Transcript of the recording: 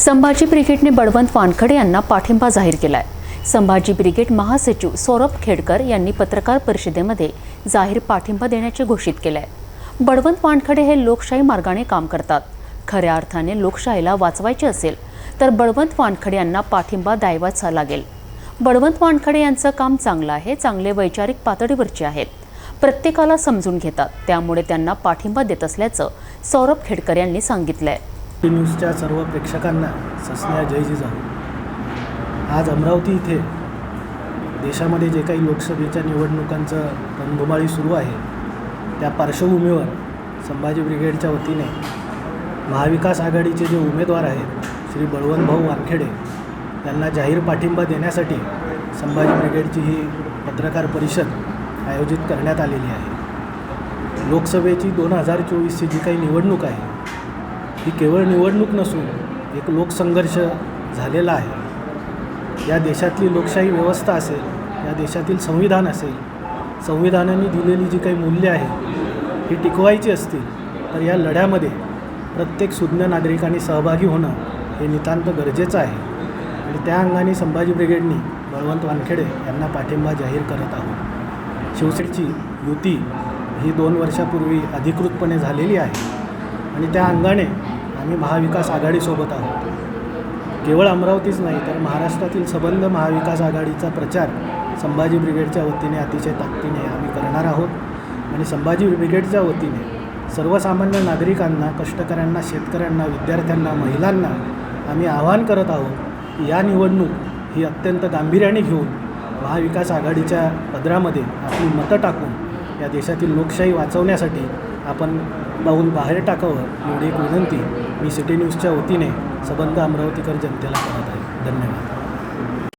संभाजी ब्रिगेडने बळवंत वानखडे यांना पाठिंबा जाहीर केलाय. संभाजी ब्रिगेड महासचिव सौरभ खेडकर यांनी पत्रकार परिषदेमध्ये जाहीर पाठिंबा देण्याचे घोषित केलंय. बळवंत वानखडे हे लोकशाही मार्गाने काम करतात. खऱ्या अर्थाने लोकशाहीला वाचवायचे असेल तर बळवंत वानखडे यांना पाठिंबा द्यावाचा लागेल. बळवंत वानखडे यांचं काम चांगलं आहे चांगले वैचारिक पातळीवरचे आहेत. प्रत्येकाला समजून घेतात त्यामुळे त्यांना पाठिंबा देत असल्याचं सौरभ खेडकर यांनी सांगितलंय. टी न्यूजच्या सर्व प्रेक्षकांना सस्न्या जय जिजाऊ. आज अमरावती इथे देशामध्ये जे काही लोकसभेच्या निवडणुकांचं रणधुमाळी सुरू आहे त्या पार्श्वभूमीवर संभाजी ब्रिगेडच्या वतीने महाविकास आघाडीचे जे उमेदवार आहेत श्री बळवंतभाऊ वानखेडे यांना जाहीर पाठिंबा देण्यासाठी संभाजी ब्रिगेडची ही पत्रकार परिषद आयोजित करण्यात आलेली आहे. लोकसभेची दोन हजार चोवीसची जी काही निवडणूक आहे ही केवळ निवडणूक नसून एक लोकसंघर्ष झालेला आहे. या देशातली लोकशाही व्यवस्था असेल या देशातील संविधान असेल संविधानाने दिलेली जी काही मूल्य आहे ही टिकवायची असतील तर या लढ्यामध्ये प्रत्येक सुज्ञ नागरिकांनी सहभागी होणं हे नितांत गरजेचं आहे. आणि त्या अंगाने संभाजी ब्रिगेडनी बळवंत वानखेडे यांना पाठिंबा जाहीर करत आहोत. शिवसेनेची युती ही दोन वर्षापूर्वी अधिकृतपणे झालेली आहे. आणि त्या अंगाने आम्ही महाविकास आघाडीसोबत आहोत. केवळ अमरावतीच नाही तर महाराष्ट्रातील सबंध महाविकास आघाडीचा प्रचार संभाजी ब्रिगेडच्या वतीने अतिशय ताकदीने आम्ही करणार आहोत. आणि संभाजी ब्रिगेडच्या वतीने सर्वसामान्य नागरिकांना कष्टकऱ्यांना शेतकऱ्यांना विद्यार्थ्यांना महिलांना आम्ही आवाहन करत आहोत की या निवडणूक ही अत्यंत गांभीर्याने घेऊन महाविकास आघाडीच्या पदरामध्ये आपली मतं टाकून या देशातील लोकशाही वाचवण्यासाठी आपण पाऊल बाहेर टाकावं एवढी एक विनंती मी सिटी न्यूजच्या वतीने सबंध अमरावतीकर जनतेला करत आहे. धन्यवाद.